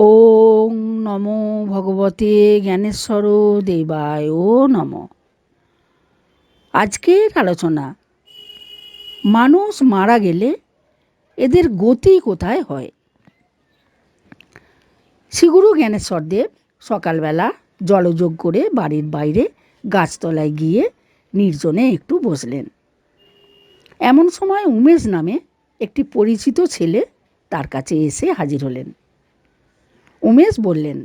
ওং নমো ভগবতে জ্ঞানেশ্বর দেবায়, ও নম। আজকের আলোচনা, মানুষ মারা গেলে এদের গতি কোথায় হয়? শ্রীগুরু জ্ঞানেশ্বরদেব সকালবেলা জলযোগ করে বাড়ির বাইরে গাছতলায় গিয়ে নির্জনে একটু বসলেন। এমন সময় উমেশ নামে একটি পরিচিত ছেলে তার কাছে এসে হাজির হলেন। উমেশ বললেন,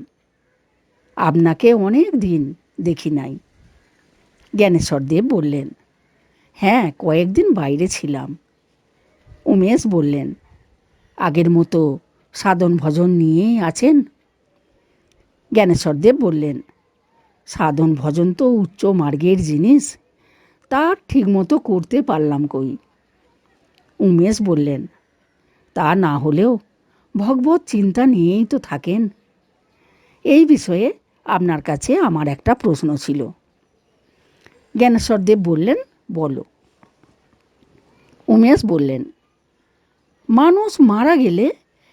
আপনাকে অনেক দিন দেখি নাই। জ্ঞানেশ্বর দেব বললেন হ্যাঁ কয়েকদিন বাইরে ছিলাম। উমেশ বললেন, আগের মতো সাধন ভজন নিয়েই আছেন? জ্ঞানেশ্বর দেব বললেন, সাধন ভজন তো উচ্চ মার্গের জিনিস, তা ঠিকমতো করতে পারলাম কই? উমেশ বললেন, তা না হলেও ভগবত চিন্তা নিয়েই তো থাকেন। এই বিষয়ে আপনার কাছে আমার একটা প্রশ্ন ছিল। জ্ঞানেশ্বরদেব বললেন, বলো। উমেশ বললেন, মানুষ মারা গেলে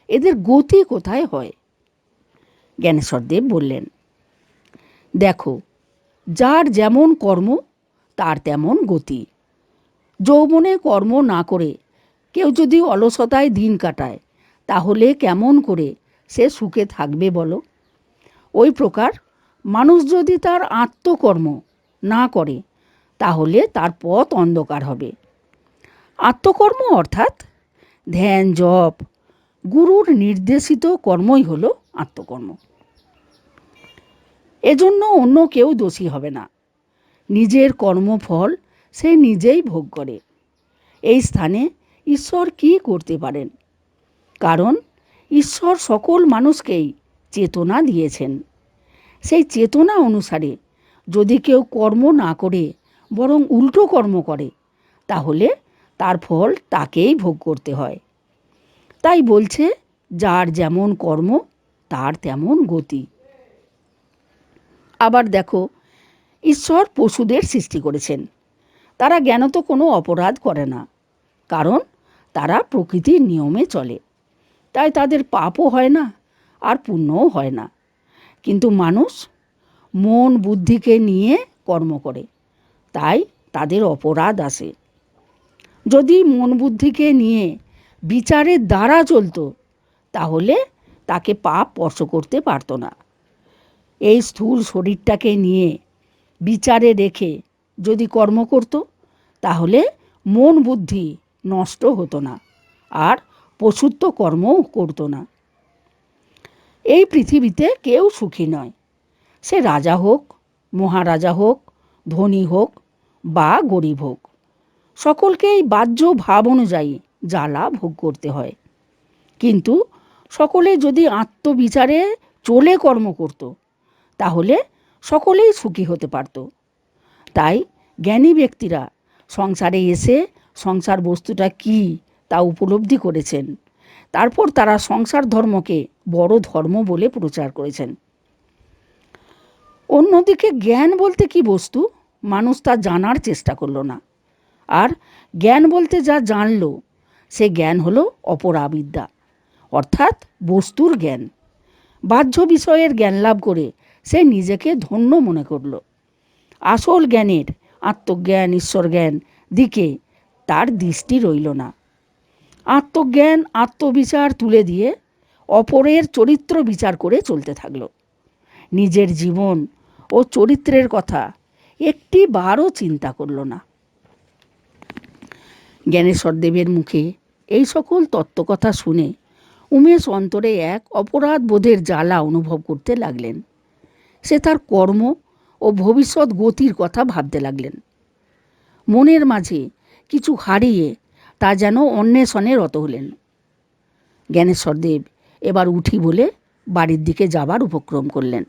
এদের গতি কোথায় হয়? জ্ঞানেশ্বরদেব বললেন, দেখো, যার যেমন কর্ম, তার তেমন গতি। যৌবনে কর্ম না করে কেউ যদি অলসতায় দিন কাটায় তাহলে কেমন করে সে সুখে থাকবে বলো? ওই প্রকার মানুষ যদি তার আত্মকর্ম না করে, তাহলে তার পথ অন্ধকার হবে। আত্মকর্ম অর্থাৎ ধ্যান, জপ, গুরুর নির্দেশিত কর্মই হলো আত্মকর্ম। এজন্য অন্য কেউ দোষী হবে না। নিজের কর্মফল সে নিজেই ভোগ করে। এই স্থানে ঈশ্বর কি করতে পারেন? কারণ ঈশ্বর সকল মানুষকেই চেতনা দিয়েছেন। সেই চেতনা অনুসারে যদি কেউ কর্ম না করে, বরং উল্টো কর্ম করে, তাহলে তার ফল তাকেই ভোগ করতে হয়। তাই বলছে, যার যেমন কর্ম, তার তেমন গতি। আবার দেখো, ঈশ্বর পশুদের সৃষ্টি করেছেন। তারা জ্ঞানত কোনো অপরাধ করে না, কারণ তারা প্রকৃতির নিয়মে চলে। তাই তাদের পাপও হয় না, আর পুণ্যও হয় না। কিন্তু মানুষ মন বুদ্ধিকে নিয়ে কর্ম করে, তাই তাদের অপরাধ আসে যদি মন বুদ্ধিকে নিয়ে বিচারের দ্বারা চলতো, তাহলে তাকে পাপ স্পর্শ করতে পারতো না। এই স্থূল শরীরটাকে নিয়ে বিচারে রেখে যদি কর্ম করত, তাহলে মন বুদ্ধি নষ্ট হতো না, আর পশুত্ব কর্মও করতো না। এই পৃথিবীতে কেউ সুখী নয়। সে রাজা হোক, মহারাজা হোক, ধনী হোক বা গরিব হোক, সকলকেই বাহ্য ভাব অনুযায়ী জ্বালা ভোগ করতে হয়। কিন্তু সকলে যদি আত্মবিচারে চলে কর্ম করত, তাহলে সকলেই সুখী হতে পারত। তাই জ্ঞানী ব্যক্তিরা সংসারে এসে সংসার বস্তুটা কি তা উপলব্ধি করেছেন। তারপর তারা সংসার ধর্মকে বড় ধর্ম বলে প্রচার করেছেন। অন্যদিকে জ্ঞান বলতে কি বস্তু? মানুষ তা জানার চেষ্টা করল না। আর জ্ঞান বলতে যা জানলো, সে জ্ঞান হলো অপরাবিদ্যা, অর্থাৎ বস্তুর জ্ঞান। বাহ্য বিষয়ের জ্ঞান লাভ করে সে নিজেকে ধন্য মনে করল। আসল জ্ঞানের আত্মজ্ঞান ঈশ্বর জ্ঞান দিকে তার দৃষ্টি রইল না। আত্মজ্ঞান, আত্মবিচার তুলে দিয়ে অপরের চরিত্র বিচার করে চলতে থাকল। নিজের জীবন ও চরিত্রের কথা একটি বারও চিন্তা করল না। জ্ঞানেশ্বর দেবের মুখে এই সকল তত্ত্বকথা শুনে উমেশ অন্তরে এক অপরাধ বোধের জ্বালা অনুভব করতে লাগলেন। সে তার কর্ম ও ভবিষ্যৎ গতির কথা ভাবতে লাগলেন। মনের মাঝে কিছু হারিয়ে তা যেন অন্বেষণে রত হলেন। জ্ঞানেশ্বরদেব এবার উঠি বলে বাড়ির দিকে যাবার উপক্রম করলেন।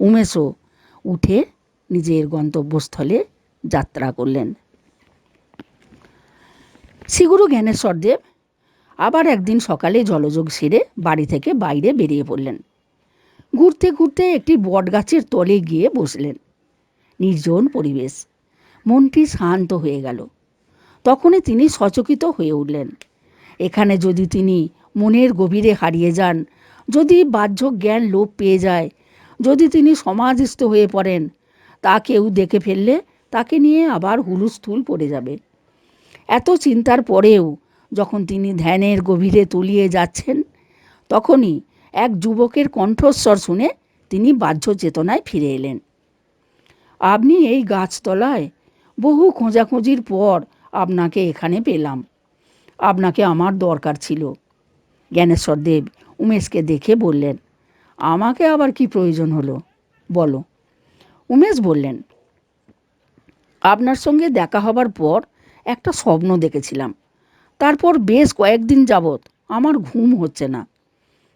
উমেশও উঠে নিজের গন্তব্যস্থলে যাত্রা করলেন। শ্রীগুরু জ্ঞানেশ্বরদেব আবার একদিন সকালে জলযোগ সেরে বাড়ি থেকে বাইরে বেরিয়ে পড়লেন। ঘুরতে ঘুরতে একটি বটগাছের তলে গিয়ে বসলেন। নির্জন পরিবেশ। মনটি শান্ত হয়ে গেল। তখনই তিনি সচকিত হয়ে উঠলেন। এখানে যদি তিনি মনের গভীরে হারিয়ে যান, যদি বাহ্য জ্ঞান লোপ পেয়ে যায়, যদি তিনি সমাধিস্থ হয়ে পড়েন, তা কেউ দেখে ফেললে তাকে নিয়ে আবার হুলুস্থুল পড়ে যাবে। এত চিন্তার পরেও যখন তিনি ধ্যানের গভীরে তলিয়ে যাচ্ছেন, তখনই এক যুবকের কণ্ঠস্বর শুনে তিনি বাহ্য চেতনায় ফিরে এলেন। আপনি এই গাছতলায় বহু খোঁজাখুঁজির পর আপনাকে এখানে পেলাম। আপনাকে আমার দরকার ছিল। জ্ঞানেশ্বর দেব উমেশকে দেখে বললেন, আমাকে আবার কি প্রয়োজন হলো? বলো। উমেশ বললেন, আপনার সঙ্গে দেখা হবার পর একটা স্বপ্ন দেখেছিলাম। তারপর বেশ কয়েকদিন যাবৎ আমার ঘুম হচ্ছে না।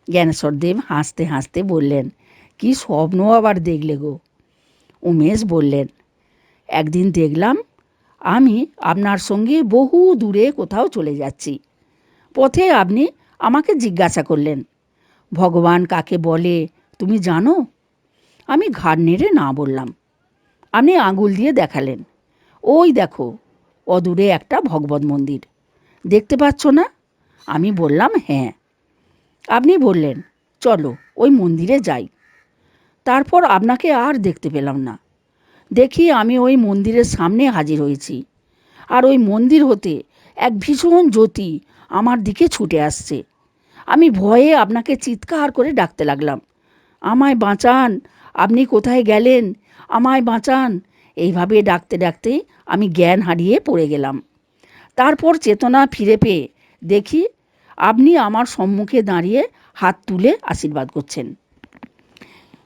জ্ঞানেশ্বর দেব হাসতে হাসতে বললেন, কি স্বপ্ন আবার দেখলে গো? উমেশ বললেন, একদিন দেখলাম আমি আপনার সঙ্গে বহু দূরে কোথাও চলে যাচ্ছি। পথে আপনি আমাকে জিজ্ঞাসা করলেন। ভগবান কাকে বলে, তুমি জানো? আমি ঘাড় নেড়ে না বললাম। আপনি আঙুল দিয়ে দেখালেন। ওই দেখো, অদূরে একটা ভগবত মন্দির। দেখতে পাচ্ছ না? আমি বললাম হ্যাঁ। আপনি বললেন, চলো, ওই মন্দিরে যাই। তারপর আপনাকে আর দেখতে পেলাম না। দেখি আমি ওই মন্দিরের সামনে হাজির হয়েছি। আর ওই মন্দির হতে এক ভীষণ জ্যোতি আমার দিকে ছুটে আসছে। আমি ভয়ে আপনাকে চিৎকার করে ডাকতে লাগলাম। আমায় বাঁচান, আপনি কোথায় গেলেন? আমায় বাঁচান। এইভাবে ডাকতে ডাকতে আমি জ্ঞান হারিয়ে পড়ে গেলাম। তারপর চেতনা ফিরে পেয়ে দেখি, আপনি আমার সম্মুখে দাঁড়িয়ে হাত তুলে আশীর্বাদ করছেন।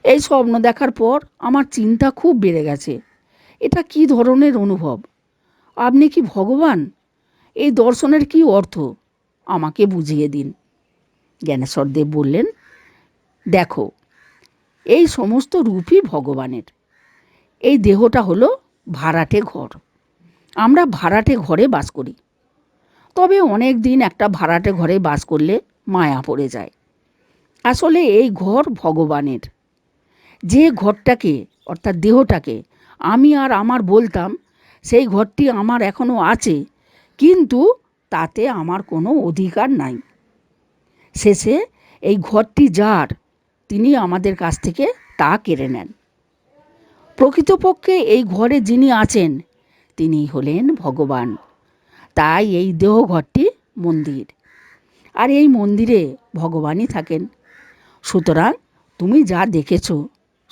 এই স্বপ্ন দেখার পর আমার চিন্তা খুব বেড়ে গেছে। এটা কি ধরনের অনুভব? আপনি কি ভগবান? এই দর্শনের কি অর্থ? আমাকে বুঝিয়ে দিন। জ্ঞানেশ্বরদেব বললেন, দেখো, এই সমস্ত রূপই ভগবানের। এই দেহটা হলো ভাড়াটে ঘর। আমরা ভাড়াটে ঘরে বাস করি। তবে অনেক দিন একটা ভাড়াটে ঘরে বাস করলে মায়া পড়ে যায়। আসলে এই ঘর ভগবানের। যে ঘরটাকে, অর্থাৎ দেহটাকে আমি আর আমার বলতাম, সেই ঘরটি আমার এখনও আছে, কিন্তু তাতে আমার কোনো অধিকার নাই। শেষে এই ঘরটি যার, তিনি আমাদের কাছ থেকে তা কেড়ে নেন। প্রকৃতপক্ষে এই ঘরে যিনি আছেন, তিনি হলেন ভগবান। তাই এই দেহ ঘরটি মন্দির। আর এই মন্দিরে ভগবানই থাকেন। সুতরাং তুমি যা দেখেছ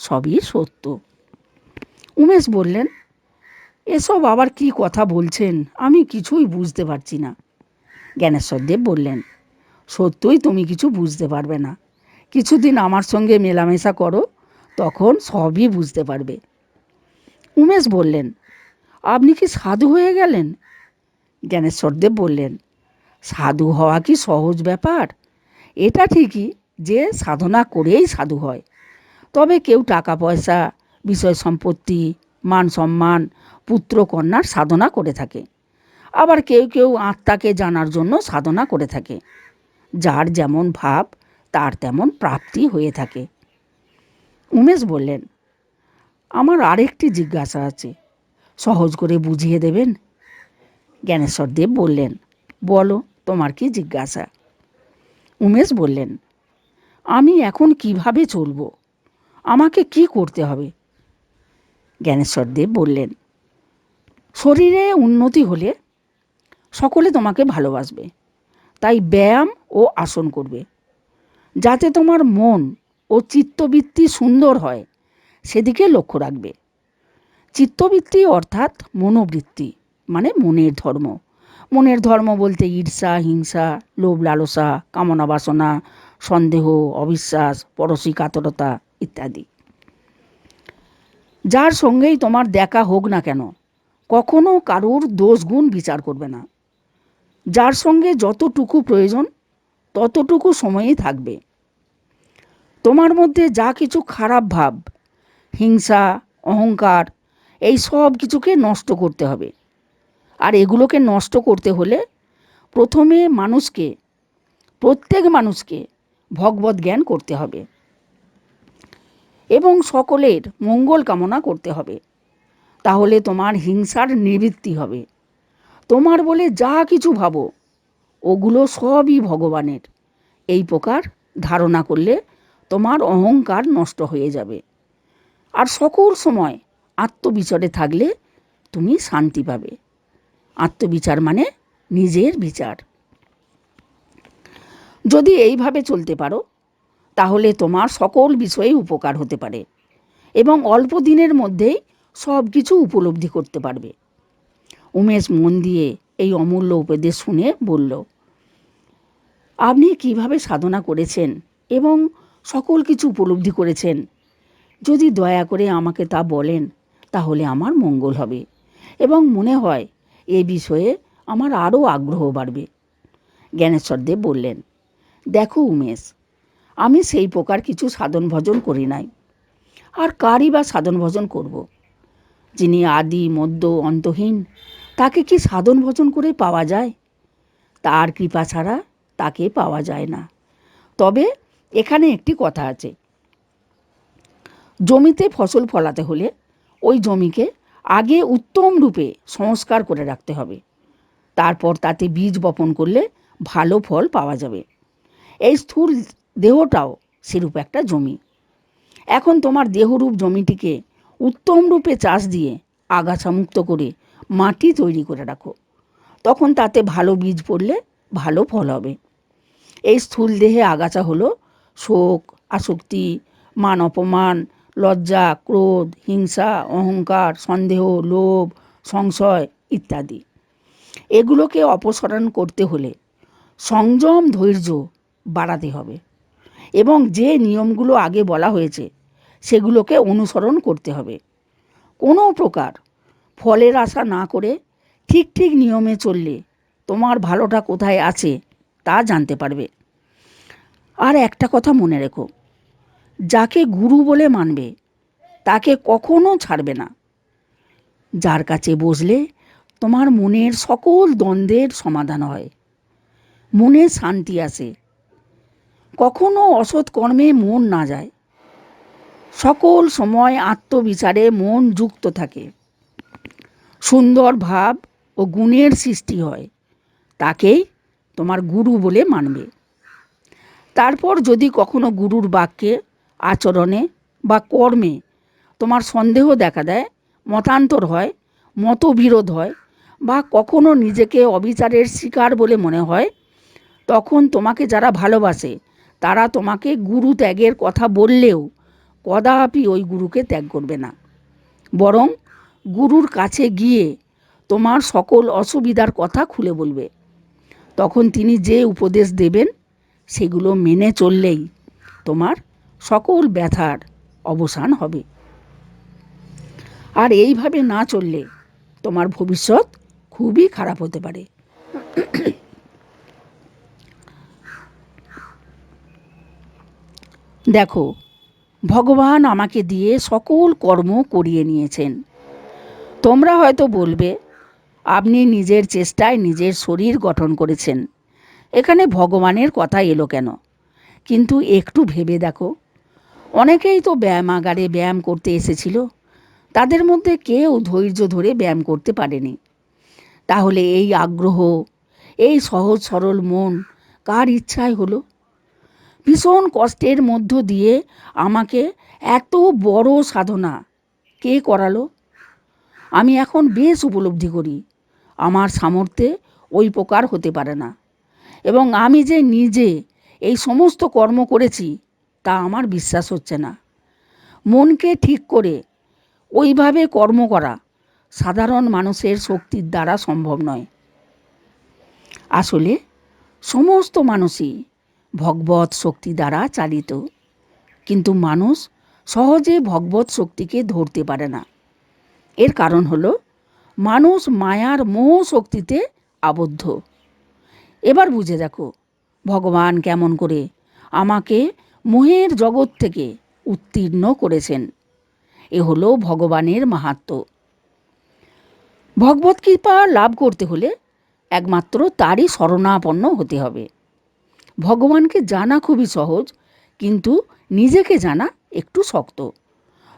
সবই সত্য। উমেশ বললেন, এসব আবার কি কথা বলছেন? আমি কিছুই বুঝতে পারছি না। জ্ঞানেশ্বর দেব বললেন, সত্যই তুমি কিছু বুঝতে পারবে না। কিছুদিন আমার সঙ্গে মেলামেশা করো, তখন সবই বুঝতে পারবে। উমেশ বললেন, আপনি কি সাধু হয়ে গেলেন? জ্ঞানেশ্বরদেব বললেন, সাধু হওয়া কি সহজ ব্যাপার? এটা ঠিকই যে সাধনা করেই সাধু হয়। তবে কেউ টাকা পয়সা বিষয় সম্পত্তি, মান সম্মান, পুত্র কন্যার সাধনা করে থাকে। আবার কেউ কেউ আত্মাকে জানার জন্য সাধনা করে থাকে। যার যেমন ভাব, তার তেমন প্রাপ্তি হয়ে থাকে। উমেশ বললেন, আমার আরেকটি জিজ্ঞাসা আছে। সহজ করে বুঝিয়ে দেবেন? জ্ঞানেশ্বর দেব বললেন, বলো, তোমার কি জিজ্ঞাসা? উমেশ বললেন, আমি এখন কীভাবে চলবো? আমাকে কি করতে হবে? জ্ঞানেশ্বর দেব বললেন, শরীরে উন্নতি হলে সকলে তোমাকে ভালোবাসবে, তাই ব্যায়াম ও আসন করবে। যাতে তোমার মন ও চিত্তবৃত্তি সুন্দর হয়, সেদিকে লক্ষ্য রাখবে। চিত্তবৃত্তি অর্থাৎ মনোবৃত্তি মানে মনের ধর্ম। মনের ধর্ম বলতে ঈর্ষা, হিংসা, লোভ, লালসা, কামনা, বাসনা, সন্দেহ, অবিশ্বাস, পরশী, কাতরতা ইত্যাদি। যার সঙ্গেই তোমার দেখা হোক না কেন, কখনো কারোর দোষগুণ বিচার করবে না। যার সঙ্গে যতটুকু প্রয়োজন, ততটুকু সময়ই থাকবে। তোমার মধ্যে যা কিছু খারাপ ভাব, হিংসা, অহংকার, এই সব কিছুকে নষ্ট করতে হবে। আর এগুলোকে নষ্ট করতে হলে প্রথমে মানুষকে, প্রত্যেক মানুষকে ভগবত জ্ঞান করতে হবে। এবং সকলের মঙ্গল কামনা করতে হবে। তাহলে তোমার হিংসার নিবৃত্তি হবে। তোমার বলে যা কিছু ভাবো, ওগুলো সবই ভগবানের। এই প্রকার ধারণা করলে তোমার অহংকার নষ্ট হয়ে যাবে। আর সকল সময় আত্মবিচারে থাকলে তুমি শান্তি পাবে। আত্মবিচার মানে নিজের বিচার। যদি এইভাবে চলতে পারো তাহলে তোমার সকল বিষয়ে উপকার হতে পারে এবং অল্প দিনের মধ্যেই সব কিছু উপলব্ধি করতে পারবে। উমেশ মন দিয়ে এই অমূল্য উপদেশ শুনে বলল, আপনি কীভাবে সাধনা করেছেন এবং সকল কিছু উপলব্ধি করেছেন? যদি দয়া করে আমাকে তা বলেন, তাহলে আমার মঙ্গল হবে এবং মনে হয় এ বিষয়ে আমার আরও আগ্রহ বাড়বে। জ্ঞানেশ্বরদেব বললেন, দেখো উমেশ আমি সেই প্রকার কিছু সাধন ভজন করি নাই। আর কারই বা সাধন ভজন করব। যিনি আদি, মধ্য, অন্তহীন, তাকে কি সাধন ভজন করে পাওয়া যায়? তার কৃপা ছাড়া তাকে পাওয়া যায় না। তবে এখানে একটি কথা আছে। জমিতে ফসল ফলাতে হলে ওই জমিকে আগে উত্তম রূপে সংস্কার করে রাখতে হবে। তারপর তাতে বীজ বপন করলে ভালো ফল পাওয়া যাবে। এই স্থূল দেহটাও সেরূপ একটা জমি। এখন তোমার দেহরূপ জমিটিকে উত্তম রূপে চাষ দিয়ে আগাছা মুক্ত করে মাটি তৈরি করে রাখো। তখন তাতে ভালো বীজ পড়লে ভালো ফল হবে। এই স্থূল দেহে আগাছা হলো শোক, আসক্তি, মান অপমান, লজ্জা, ক্রোধ, হিংসা, অহংকার, সন্দেহ, লোভ, সংশয় ইত্যাদি। এগুলোকে অপসারণ করতে হলে সংযম ধৈর্য বাড়াতে হবে। এবং যে নিয়মগুলো আগে বলা হয়েছে, সেগুলোকে অনুসরণ করতে হবে। কোনো প্রকার ফলের আশা না করে ঠিক ঠিক নিয়মে চললে তোমার ভালোটা কোথায় আছে তা জানতে পারবে। আর একটা কথা মনে রেখো, যাকে গুরু বলে মানবে, তাকে কখনো ছাড়বে না। যার কাছে বসলে তোমার মনের সকল দ্বন্দ্বের সমাধান হয়। মনে শান্তি আসে। কখনো অসৎ কর্মে মন না যায়। সকল সময় আত্মবিচারে মন যুক্ত থাকে। সুন্দর ভাব ও গুণের সৃষ্টি হয়। তাকেই তোমার গুরু বলে মানবে। তারপর যদি কখনো গুরুর বাক্যে, আচরণে বা কর্মে তোমার সন্দেহ দেখা দেয়, মতান্তর হয়, মতবিরোধ হয় বা কখনো নিজেকে অবিচারের শিকার বলে মনে হয়, তখন তোমাকে যারা ভালোবাসে তারা তোমাকে গুরু ত্যাগের কথা বললেও কদাপি ওই গুরুকে ত্যাগ করবে না। বরং গুরুর কাছে গিয়ে তোমার সকল অসুবিধার কথা খুলে বলবে। তখন তিনি যে উপদেশ দেবেন, সেগুলো মেনে চললেই তোমার সকল ব্যথার অবসান হবে। আর এইভাবে না চললে তোমার ভবিষ্যৎ খুবই খারাপ হতে পারে। দেখো, ভগবান আমাকে দিয়ে সকল কর্ম করিয়ে নিয়েছেন। তোমরা হয়তো বলবে, আপনি নিজের চেষ্টায় নিজের শরীর গঠন করেছেন। এখানে ভগবানের কথা এলো কেন? কিন্তু একটু ভেবে দেখো। অনেকেই তো ব্যায়ামাগারে ব্যায়াম করতে এসেছিল। তাদের মধ্যে কেউ ধৈর্য ধরে ব্যায়াম করতে পারেনি। তাহলে এই আগ্রহ, এই সহজ সরল মন কার ইচ্ছায় হলো? ভীষণ কষ্টের মধ্য দিয়ে আমাকে এত বড় সাধনা কে করালো? আমি এখন বেশ উপলব্ধি করি, আমার সামর্থ্যে ওই প্রকার হতে পারে না। এবং আমি যে নিজে এই সমস্ত কর্ম করেছি, তা আমার বিশ্বাস হচ্ছে না। মনকে ঠিক করে ওইভাবে কর্ম করা সাধারণ মানুষের শক্তির দ্বারা সম্ভব নয়। আসলে সমস্ত মানুষই ভগবত শক্তি দ্বারা চালিত। কিন্তু মানুষ সহজে ভগবত শক্তিকে ধরতে পারে না। এর কারণ হল, মানুষ মায়ার মোহ শক্তিতে আবদ্ধ। এবার বুঝে দেখো, ভগবান কেমন করে আমাকে মোহের জগৎ থেকে উত্তীর্ণ করেছেন। এ হলো ভগবানের মাহাত্ম। ভগবত কৃপা লাভ করতে হলে একমাত্র তারই শরণাপন্ন হতে হবে। ভগবানকে জানা খুবই সহজ, কিন্তু নিজেকে জানা একটু শক্ত।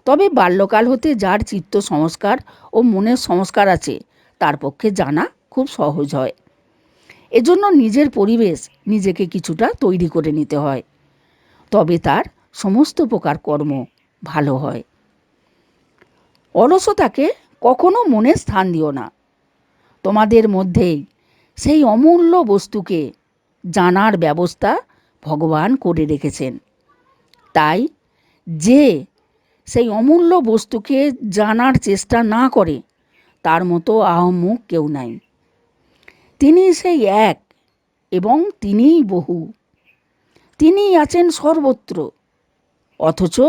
তবে বাল্যকাল হতে যার চিত্ত সংস্কার ও মনের সংস্কার আছে, তার পক্ষে জানা খুব সহজ হয়। এজন্য নিজের পরিবেশ নিজেকে কিছুটা তৈরি করে নিতে হয়। তবে তার সমস্ত প্রকার কর্ম ভালো হয়। অলসতাকে কখনো মনে স্থান দিও না। তোমাদের মধ্যেই সেই অমূল্য বস্তুকে জানার ব্যবস্থা ভগবান করে রেখেছেন। তাই যে সেই অমূল্য বস্তুকে জানার চেষ্টা না করে, তার মতো আহমুখ কেউ নাই। তিনি সেই এক এবং তিনিই বহু। তিনি আছেন সর্বত্র, অথচ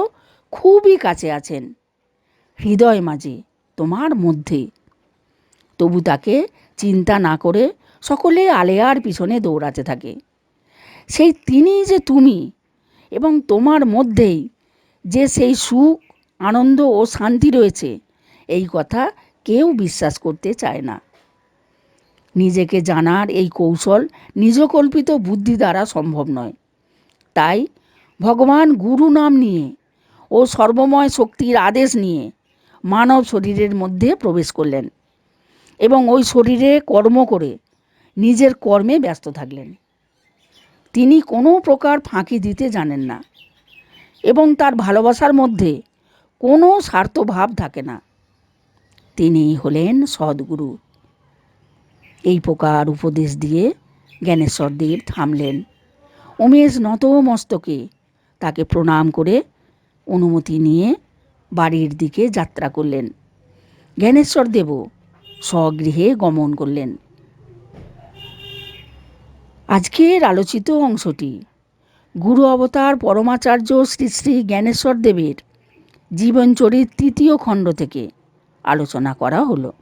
খুবই কাছে আছেন, হৃদয় মাঝে, তোমার মধ্যে। তবু তাকে চিন্তা না করে সকলে আলেয়ার পিছনে দৌড়াতে থাকে। সেই তিনিই যে তুমি এবং তোমার মধ্যেই যে সেই সুখ, আনন্দ ও শান্তি রয়েছে, এই কথা কেউ বিশ্বাস করতে চায় না। নিজেকে জানার এই কৌশল নিজকল্পিত বুদ্ধি দ্বারা সম্ভব নয়। তাই ভগবান গুরু নাম নিয়ে ও সর্বময় শক্তির আদেশ নিয়ে মানব শরীরের মধ্যে প্রবেশ করলেন এবং ওই শরীরে কর্ম করে নিজের কর্মে ব্যস্ত থাকলেন। তিনি কোনো প্রকার ফাঁকি দিতে জানেন না এবং তার ভালোবাসার মধ্যে কোনো স্বার্থভাব থাকে না। তিনি হলেন সদ্গুরু। এই প্রকার উপদেশ দিয়ে জ্ঞানেশ্বর দেব থামলেন। উমেশ নত মস্তকে তাকে প্রণাম করে অনুমতি নিয়ে বাড়ির দিকে যাত্রা করলেন। জ্ঞানেশ্বর দেবও স্বগৃহে গমন করলেন। আজকের আলোচিত অংশটি গুরু অবতার পরমাচার্য শ্রী শ্রী জ্ঞানেশ্বর দেবের জীবনচরিত তৃতীয় খণ্ড থেকে আলোচনা করা হলো।